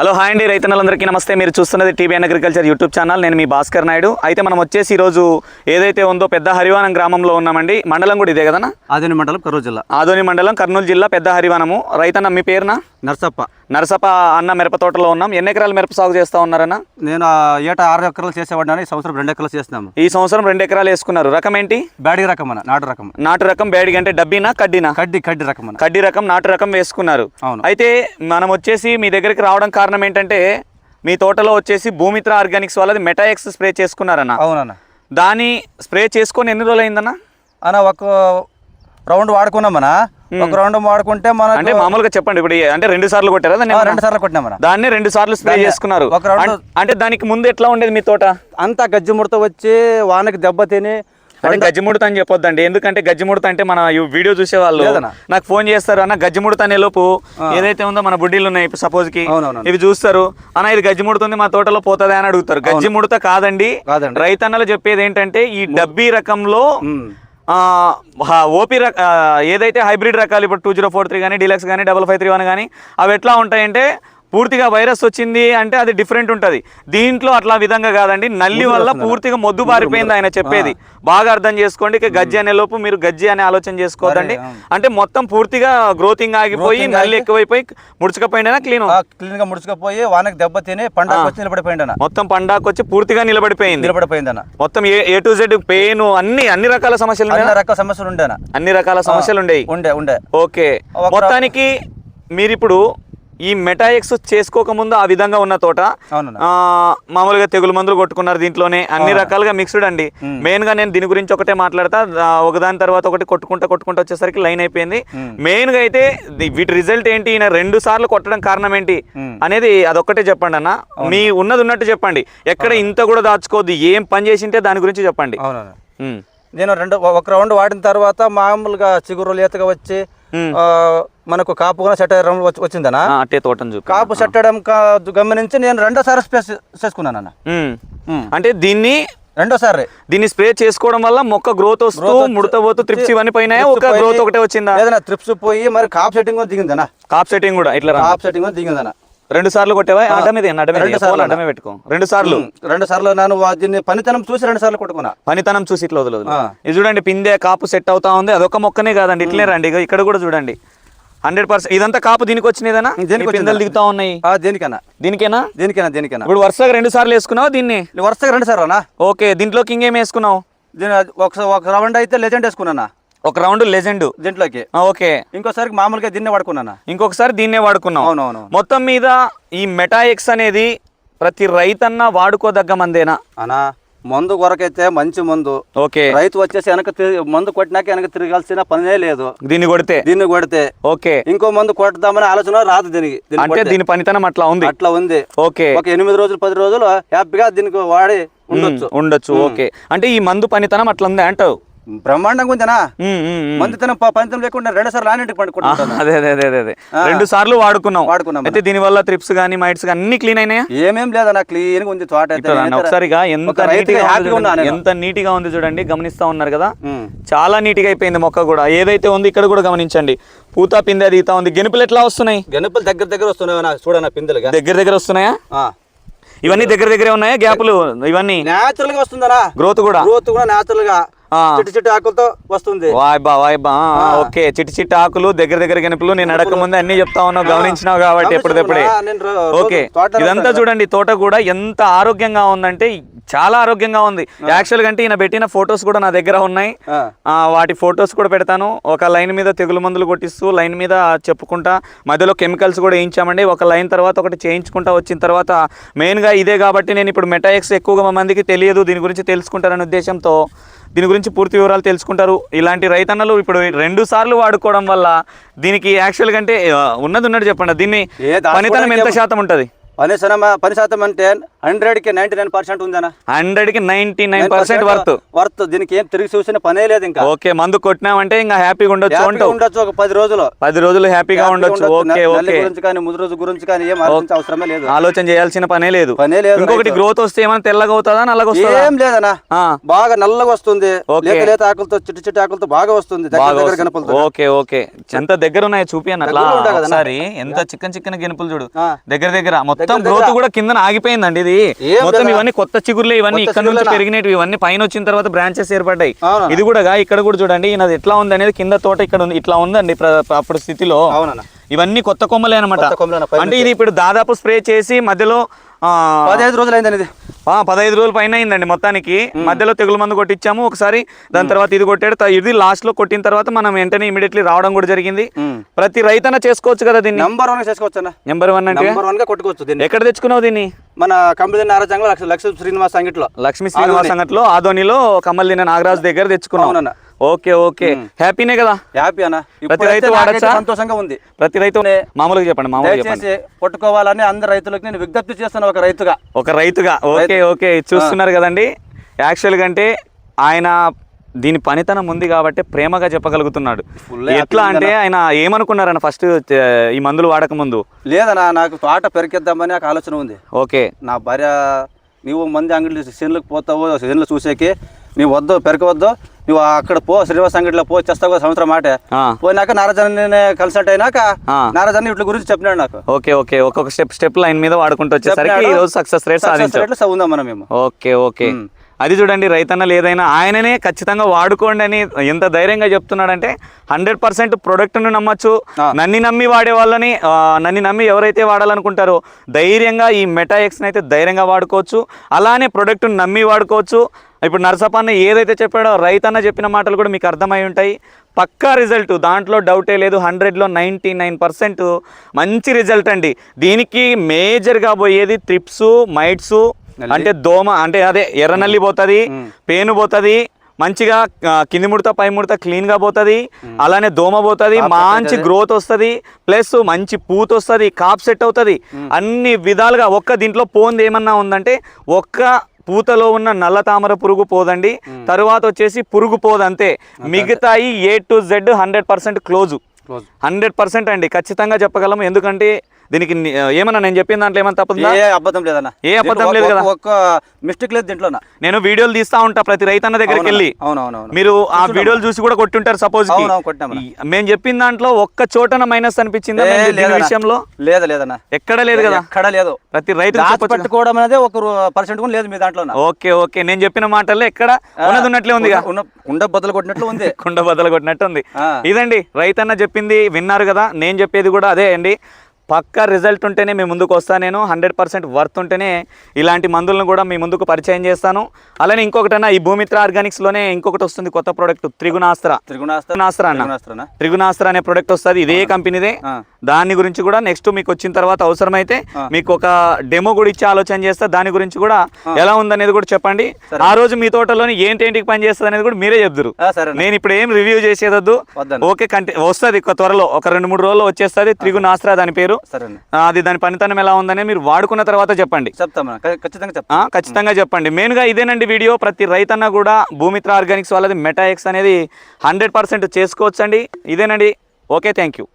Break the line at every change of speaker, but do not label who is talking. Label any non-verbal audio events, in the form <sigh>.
Hello hi అండి. రైతన్నలందరికీ నమస్తే. మీరు చూస్తున్నది టీవీఎన్ అగ్రికల్చర్ యూట్యూబ్ ఛానల్. నేను మీ భాస్కర్ నాయుడు. అయితే మనం వచ్చేసి ఈరోజు ఏదైతే ఉందో పెద్ద హరివానం గ్రామంలో ఉన్నామండి మండలం కూడా ఇదే కదనా?
ఆదిని మండలం కరూరు జిల్లా.
ఆదోని మండలం కర్నూలు జిల్లా పెద్ద హరివానము. రైతన్న మీ పేరున?
నర్సప్ప.
నరసప అన్న మిరప తోటలో ఉన్నాం. ఎన్ని ఎకరాల మిరప సాగు చేస్తా ఉన్నారన్న?
నేను ఏటా ఆరు ఎకరాలు చేసేవాడిని. ఈ సంవత్సరం రెండు ఎకరాలు చేస్తున్నాము.
ఈ సంవత్సరం రెండు ఎకరాలు వేసుకున్నారు. రకం ఏంటి?
బ్యాడీ రకం అన్న నాటు రకం.
నాటు రకం బేడిగ అంటే డబ్బీనా కడ్డీనా?
కడ్డీ కడ్డీ రకం
కడ్డీ రకం నాటు రకం వేసుకున్నారు.
అవును.
అయితే మనం వచ్చేసి మీ దగ్గరికి రావడం కారణం ఏంటంటే మీ తోటలో వచ్చేసి భూమిత్ర ఆర్గానిక్స్ వాళ్ళది మెటాఎక్స్ స్ప్రే చేసుకున్నారన్న.
అవునన్న.
దాని స్ప్రే చేసుకొని ఎన్ని రోజులు అయిందన్న
అన్న ఒక రౌండ్ వాడుకున్నామన్నా. ఒక రౌండ్ వాడుకుంటే మన
అంటే మామూలుగా చెప్పండి ఇప్పుడు అంటే రెండు సార్లు కొట్టారా?
రెండు సార్లు కొట్టినామన్న
దాన్ని రెండు సార్లు స్ప్రే చేసుకున్నారు.
ఒక
అం- అంటే దానికి ముందు ఎట్లా ఉండేది మీ తోట?
అంతా గజ్జి ముడత వచ్చి వానకి దెబ్బ తిని
అంటే గజ్జిముడత అని చెప్పొద్దండి. ఎందుకంటే గజ్జిముడత అంటే మన ఈ వీడియో చూసే వాళ్ళు. నాకు ఫోన్ చేస్తారు అన్న గజ్జిముడత అనే లోపు ఏదైతే ఉందో మన బుడ్డీలు ఉన్నాయి
సపోజ్కి.
ఇవి చూస్తారు. అన్న ఇది గజ్జిముడుతుంది మా తోటలో పోతుందా? అని అడుగుతారు. గజ్జిముడత కాదండి.
కాదండి.
రైతన్నలు చెప్పేది ఏంటంటే ఈ డబ్బీ రకంలో ఓపీ రక ఏదైతే హైబ్రిడ్ రకాలు ఇప్పుడు టూ జీరో ఫోర్ త్రీ కానీ డీలక్స్ కానీ డబల్ ఫైవ్ త్రీ వన్ కానీ అవి ఎట్లా ఉంటాయంటే పూర్తిగా వైరస్ వచ్చింది అంటే అది డిఫరెంట్ ఉంటుంది. దీంట్లో అట్లా విధంగా కాదండి. నల్లి వల్ల పూర్తిగా మొద్దు బారిపోయింది ఆయన చెప్పేది. బాగా అర్థం చేసుకోండి. ఇక గజ్జి అనే లోపు మీరు గజ్జి అనే ఆలోచన చేసుకోవద్దండి.
అవును.
అంటే మొత్తం పూర్తిగా గ్రోతింగ్ ఆగిపోయి నల్లి ఎక్కువైపోయి ముడుచుకపోయినా క్లీన్
క్లీన్గా ముడుచుకుపోయి వానకి దెబ్బ తిని పండగ వచ్చి నిలబడిపోయింది
మొత్తం పండాకొచ్చి పూర్తిగా నిలబడిపోయింది.
నిలబడిపోయింది అన్న
మొత్తం ఏ టు జెడ్ పెయిన్ అన్ని అన్ని రకాల సమస్యలు
అన్ని? రకాల సమస్యలు ఉండే అన్న
రకాల సమస్యలు ఉండేవి
ఉండే ఉండే.
ఓకే. మొత్తానికి మీరిప్పుడు ఈ మెటాఎక్స్ చేసుకోకముందు ఆ విధంగా ఉన్న తోట మామూలుగా తెగులు మందులు కొట్టుకున్నారు దీంట్లోనే అన్ని రకాలుగా మిక్స్డ్ అండి. మెయిన్గా నేను దీని గురించి ఒకటే మాట్లాడతా. ఒకదాని తర్వాత ఒకటి కొట్టుకుంటా కొట్టుకుంటా వచ్చేసరికి లైన్ అయిపోయింది. మెయిన్గా అయితే ది- వీటి రిజల్ట్ ఏంటి? రెండు సార్లు కొట్టడం కారణం ఏంటి. అనేది అదొక్కటే చెప్పండి అన్న. మీ ఉన్నది ఉన్నట్టు చెప్పండి. ఎక్కడ ఇంత కూడా దాచుకోవద్దు. ఏం పని చేసింటే దాని గురించి చెప్పండి.
నేను రెండు ఒక రౌండ్ వాడిన తర్వాత మామూలుగా చిగురు లేతగా వచ్చి మనకు కాపు కూడా సెట్ అయ్యడం వచ్చి- వచ్చిందనా?
అట్టే తోటను
కాపు సెట్ అయ్యడం కా- గమనించి నేను రెండోసారి స్ప్రే చేసుకున్నాను అన్న.
అంటే దీన్ని
రెండోసారి.
దీన్ని స్ప్రే చేసుకోవడం వల్ల మొక్క గ్రోత్ వస్తూ ముడత పోతూ త్రిప్స్ ఇవన్నీ పోయినాయా?
Trips
ఒక గ్రోత్ ఒకటే వచ్చిందా?
ఏదైనా ట్రిప్స్ పోయి మరి కాప్ సెట్టింగ్ కూడా దిగిందనా
కాప్ సెట్టింగ్ కూడా ఇట్లా.
కాప్ సెట్టింగ్ కూడా దిగిందనా
రెండు సార్లు కొట్టేవా? అడ్డ మీద అడ్డ మీద
రెండు సార్లు
పోలు అడ్డమే పెట్టుకో. రెండు సార్లు.
రెండు సార్లు నేను దీన్ని పనితనం చూసి రెండు సార్లు కొట్టుకున్నా.
పనితనం చూసి ఇట్లా వదలదు. ఇది చూడండి పిందె కాపు సెట్ అవుతా ఉంది. అదొక మొక్కనే కాదండి. ఇట్లే రండి. ఇక్కడ కూడా చూడండి. హండ్రెడ్ పర్సెంట్ ఇదంతా కాపు దీనికి వచ్చినదేనా?
దీనికి
పిందెలు. దిగుతా ఉన్నాయి.
ఆ, దేనికన్నా.
దీనికేనా?
దేనికైనా దేనికైనా
ఇప్పుడు వరుసగా రెండు సార్లు వేసుకున్నావు దీన్ని?
వరుసగా రెండు సార్లు
ఓకే దీంట్లోకి ఇంకేం వేసుకున్నావు?
దీని ఒక ఒక రౌండ్ అయితే లెజెండ్ వేసుకున్నానా?
ఒక రౌండ్ లెజెండ్
దీంట్లోకి.
ఓకే.
ఇంకోసారికి మామూలుగా దీన్నే వాడుకున్నానా?
ఇంకొకసారి దీన్నే వాడుకున్నాం
అవునవును
మొత్తం మీద ఈ మెటాఎక్స్ అనేది ప్రతి రైతన్న వాడుకోదగ్గ మందేనా?
అనా మందు కొరకైతే మంచి మందు.
ఓకే.
రైతు వచ్చేసి వెనక మందు కొట్టినాక వెనక తిరగాల్సిన పనే లేదు.
దీన్ని కొడితే?
దీన్ని కొడితే.
ఓకే.
ఇంకో మందు కొడదామనే ఆలోచన రాదు దీనికి.
అంటే. దీని పనితనం అట్లా ఉంది.
అట్లా ఉంది.
ఓకే.
ఒక ఎనిమిది రోజులు పది రోజులు హ్యాపీగా దీనికి వాడి ఉండొచ్చు.
ఉండొచ్చు. ఓకే. అంటే ఈ మందు పనితనం అట్లా ఉంది అంటావు?
బ్రహ్మాండంగా ఉందనా. మందుతనం ప- పంతం లేకుండా రెండు సార్లు ఆనింటికి పండు
ఆ,
కొట్టుకుంటాను
అదే అదే అదే అదే అదే. రెండు సార్లు వాడుకున్నాం.
వాడుకున్నాం
అయితే దీని వల్ల త్రిప్స్ కానీ మైట్స్ కానీ అన్ని క్లీన్ అయినాయా?
ఏమేం లేదన్నా క్లీన్గా ఉంది తోట
ఒకసారిగా ఎంత నీట్గా. ఎంత నీట్గా ఉంది చూడండి గమనిస్తా ఉన్నారు కదా. చాలా నీట్గా అయిపోయింది మొక్క కూడా. ఏదైతే ఉంది ఇక్కడ కూడా గమనించండి. పూత పిందె దిగుతా ఉంది. గెనుపులు ఎట్లా వస్తున్నాయి?
గెనుపులు దగ్గర దగ్గర వస్తున్నాయి నా చూడనా పిందెలుగా
దగ్గర దగ్గర వస్తున్నాయా? ఇవన్నీ దగ్గర దగ్గరే ఉన్నాయా? గ్యాపులు ఇవన్నీ?
నేచురల్గా వస్తుందనా
గ్రోత్ కూడా?
గ్రోత్ కూడా
నేచురల్గా.
చిట్టి చిట్టి ఆకులతో వస్తుంది.
వాయ్బా వాయ్బా ఓకే. చిట్టి చిట్టి ఆకులు దగ్గర దగ్గర గెనుపులు నేను అడగక ముందే అన్ని చెప్తా ఉన్నావు గమనించినావు కాబట్టి
రోజు
ఓకే. ఇదంతా. చూడండి తోట కూడా ఎంత ఆరోగ్యంగా ఉందంటే చాలా ఆరోగ్యంగా ఉంది. యాక్చువల్ అంటే ఈయన పెట్టిన ఫొటోస్ కూడా నా దగ్గర ఉన్నాయి. వాటి ఫొటోస్ కూడా పెడతాను. ఒక లైన్ మీద తెగులు మందులు కొట్టిస్తూ లైన్ మీద చెప్పుకుంటా మధ్యలో కెమికల్స్ కూడా వేయించామండి. ఒక లైన్ తర్వాత ఒకటి చేయించుకుంటా వచ్చిన తర్వాత మెయిన్గా ఇదే కాబట్టి నేను ఇప్పుడు మెటాఎక్స్ ఎక్కువగా మందికి తెలియదు దీని గురించి తెలుసుకుంటారనే ఉద్దేశంతో దీని గురించి పూర్తి వివరాలు తెలుసుకుంటారు. ఇలాంటి రైతన్నలు ఇప్పుడు రెండు సార్లు వాడుకోవడం వల్ల దీనికి యాక్చువల్గా అంటే ఉన్నది ఉన్నట్టు చెప్పండి. దీన్ని పనితనం ఎంత శాతం ఉంటుంది?
పని శాతం అంటే హండ్రెడ్కి నైన్టీ నైన్ పర్సెంట్ ఉందనా
హండ్రెడ్కి ninety nine percent worth
worth. దీనికి ఏం తిరిగి చూసిన పనే లేదు ఇంకా.
ఓకే మందు కొట్టినామంటే ఇంకా హ్యాపీగా ఉండొచ్చు
ఉండొచ్చు ఒక పది రోజులు.
పది రోజులు హ్యాపీగా ఉండొచ్చు. Okay okay.
గురించి కానీ ముదు రోజు గురించి కానీ ఏం ఆలోచించే అవసరమే లేదు.
ఆలోచన చేయాల్సిన పనే లేదు.
పనే లేదు
ఇంకొకటి
రైతు.
గ్రోత్ వస్తే ఏమైనా తెల్లగా అవుతుందా నల్లగా వస్తుందా?
ఏం లేదనా బాగా నల్లగా వస్తుంది. లేత లేత ఆకులతో చిట్టి చిట్టి ఆకులతో బాగా వస్తుంది దగ్గర
ఓకే ఓకే. ఎంత దగ్గర ఉన్నాయో చూపి అన్న. అట్లా. ఒకసారి ఎంత చికెన్ చికెన్ గెనుపులు చూడు. దగ్గర దగ్గర మొత్తం మొత్తం గ్రోత్. కూడా కింద ఆగిపోయిందండి ఇది మొత్తం? ఇవన్నీ కొత్త చిగుర్లే ఇవన్నీ ఇక్కడ నుంచి? పెరిగినవి ఇవన్నీ పైన వచ్చిన తర్వాత బ్రాంచెస్ ఏర్పడ్డాయి? ఇది కూడా ఇక్కడ కూడా చూడండి ఈయనది ఎట్లా ఉంది అనేది కింద తోట ఇక్కడ ఉంది ఇట్లా ఉందండి అప్పుడు స్థితిలో ఇవన్నీ కొత్త కొమ్మలే అనమాట అంటే ఇది ఇప్పుడు దాదాపు స్ప్రే చేసి మధ్యలో ఆ,
పదిహేను రోజులు అయిందని ఇది
ఆ, పదహైదు రోజులు పైన అయిందండి మొత్తానికి. మధ్యలో తెగులు మందు కొట్టించాము. ఒకసారి దాని తర్వాత ఇది కొట్టాడు. ఇది లాస్ట్లో కొట్టిన తర్వాత మనం వెంటనే ఇమీడియట్లీ రావడం కూడా జరిగింది. ప్రతి రైతన్న చేసుకోవచ్చు కదా దీన్ని?
నంబర్ వన్ చేసుకోవచ్చు అన్న?
నెంబర్ వన్ అంటే?
నంబర్ వన్గా కొట్టుకోవచ్చు దీన్ని.
ఎక్కడ తెచ్చుకున్నావు దీన్ని?
మన కంపెనీ నారాజంగా లక్ష లక్ష శ్రీనివాస్ అంగిట్లో
లక్ష్మీ శ్రీనివాస్ సంగట్లో ఆదోనిలో కమ్మల్దిన నాగరాజు దగ్గర తెచ్చుకున్నాం. Okay okay. హ్యాపీనే కదా?
హ్యాపీ అన్న.
ప్రతి రైతు వాడచ్చా?
సంతోషంగా ఉంది.
ప్రతి రైతు మామూలుగా చెప్పండి మామూలుగా చెప్పండి.
కొట్టుకోవాలని అందరు రైతులకు నేను విజ్ఞప్తి చేస్తాను ఒక రైతుగా.
ఒక రైతుగా. Okay okay. చూస్తున్నారు కదండి. యాక్చువల్గా అంటే ఆయన దీని పనితనం ఉంది కాబట్టి ప్రేమగా చెప్పగలుగుతున్నాడు. ఎట్లా అంటే ఆయన ఏమనుకున్నారన్న ఫస్ట్ ఈ మందులు వాడక ముందు?
లేదన్నా నాకు తోట పెరికిద్దామని నాకు ఆలోచన ఉంది.
ఓకే.
నా భార్య నీవు మంది అంగడి చేనులకు పోతావు చేనులు చూసేకి నీవు వద్దు పెరకవద్దు నువ్వు అక్కడ పో శ్రీనివాస్ అంగడిలో పో చేస్తావు కదా సంవత్సరం మాట. పోయినాక నారాజన్ కన్సల్ట్ అయినాక. నారాజన్ వీటి గురించి చెప్పినాడు నాకు.
Okay okay. ఒక్కొక్క స్టెప్ స్టెప్ లైన్ మీద వాడుకుంటూ వచ్చేసరికి ఈ రోజు సక్సెస్ రేట్ సాధించాం
ఉందాం మనం మేము.
Okay okay. అది చూడండి రైతన్నలు ఏదైనా ఆయననే ఖచ్చితంగా వాడుకోండి అని ఎంత ధైర్యంగా చెప్తున్నాడంటే హండ్రెడ్ పర్సెంట్ ప్రొడక్ట్ను నమ్మచ్చు. నన్ను నమ్మి వాడే వాళ్ళని నన్ను నమ్మి ఎవరైతే వాడాలనుకుంటారో ధైర్యంగా ఈ మెటా ఎక్స్ని అయితే ధైర్యంగా వాడుకోవచ్చు. అలానే ప్రొడక్ట్ను నమ్మి వాడుకోవచ్చు. ఇప్పుడు నరసపన్న ఏదైతే చెప్పాడో రైతన్న చెప్పిన మాటలు కూడా మీకు అర్థమై ఉంటాయి. పక్కా రిజల్ట్ దాంట్లో డౌటే లేదు. హండ్రెడ్లో నైంటీ నైన్ పర్సెంట్ మంచి రిజల్ట్ అండి. దీనికి మేజర్గా పోయేది త్రిప్స్ మైట్స్. అంటే దోమ అంటే అదే ఎర్రనల్లి పోతుంది పేను పోతుంది మంచిగా కింది ముడత పై ముడత క్లీన్గా పోతుంది అలానే దోమ పోతుంది మంచి గ్రోత్ వస్తుంది ప్లస్ మంచి పూత వస్తుంది కాప్ సెట్ అవుతుంది. అన్ని విధాలుగా ఒక్క దీంట్లో పోంది ఏమన్నా ఉందంటే ఒక్క పూతలో ఉన్న నల్ల తామర పురుగు పోదండి. తరువాత వచ్చేసి పురుగు పోదు అంతే. మిగతాయి A to Z hundred percent close.
Close.
Hundred percent అండి ఖచ్చితంగా చెప్పగలము. ఎందుకంటే దీనికి ఏమన్నా నేను చెప్పిన దాంట్లో ఏమన్నా తప్పుందా?
ఏ అబద్ధం లేదన్న.
ఏ అబద్ధం లేదు కదా.
ఒక్క మిస్టేక్ లేదు దీంట్లో
నేను వీడియోలు తీస్తా ఉంటా ప్రతి రైతన్న దగ్గరికి వెళ్ళి.
అవునవునవును.
మీరు ఆ వీడియోలు చూసి కూడా కొట్టుంటారు సపోజ్. మేము చెప్పిన దాంట్లో ఒక్క చోటన మైనస్ అనిపించిందా విషయంలో?
లేదా లేదన్న.
ఎక్కడ లేదు కదా?
ఎక్కడ లేదు.
ప్రతి రైతు
పెట్టుకోవడం అనేది ఒక పర్సెంట్ కూడా లేదు మీ దాంట్లో
ఓకే ఓకే. నేను చెప్పిన మాటల్లో ఎక్కడ? ఉన్నది ఉన్నట్లే
ఉన్న ఉండ బద్దలు కొట్టినట్లు ఉంది. <laughs>
కుండ బద్దలు కొట్టినట్టు ఉంది. ఇదండి రైతన్న చెప్పింది విన్నారు కదా? నేను చెప్పేది కూడా అదే అండి. పక్కా రిజల్ట్ ఉంటేనే మీ ముందుకు వస్తాను నేను. హండ్రెడ్ పర్సెంట్ వర్త్ ఉంటేనే ఇలాంటి మందులను కూడా మీ ముందుకు పరిచయం చేస్తాను. అలానే ఇంకొకటన్నా ఈ భూమిత్ర ఆర్గానిక్స్లోనే ఇంకొకటి వస్తుంది కొత్త ప్రోడక్ట్ త్రిగుణాస్త్ర.
త్రిగుణాస్త్ర?
త్రిగుణాస్త్ర అన్న.
త్రిగుణాస్త్రనా?
త్రిగుణాస్త్ర అనే ప్రొడక్ట్ వస్తుంది. ఇదే కంపెనీదే. దాని గురించి కూడా నెక్స్ట్ మీకు వచ్చిన తర్వాత అవసరమైతే మీకు ఒక డెమో కూడా ఇచ్చే ఆలోచన చేస్తా. దాని గురించి కూడా ఎలా ఉందనేది కూడా చెప్పండి. ఆ రోజు మీ తోటలోని ఏంటేంటికి పని చేస్తుంది అనేది కూడా మీరే చెప్తారు నేను ఇప్పుడు ఏం రివ్యూ చేసేదద్దు. ఓకే కంటి వస్తుంది త్వరలో ఒక రెండు మూడు రోజుల్లో వచ్చేస్తుంది. త్రిగుణాస్త్ర దాని పేరు.
సరే
అది దాని పనితనం ఎలా ఉందనే మీరు వాడుకున్న తర్వాత చెప్పండి.
ఖ- ఖచ్చితంగా చెప్తా.
ఆ, ఖచ్చితంగా చెప్పండి. మెయిన్గా ఇదేనండి వీడియో. ప్రతి రైతన్న కూడా భూమిత్ర ఆర్గానిక్స్ వాళ్ళది మెటా ఎక్స్ అనేది హండ్రెడ్ పర్సెంట్ చేసుకోవచ్చండి. ఇదేనండి. Okay thank you.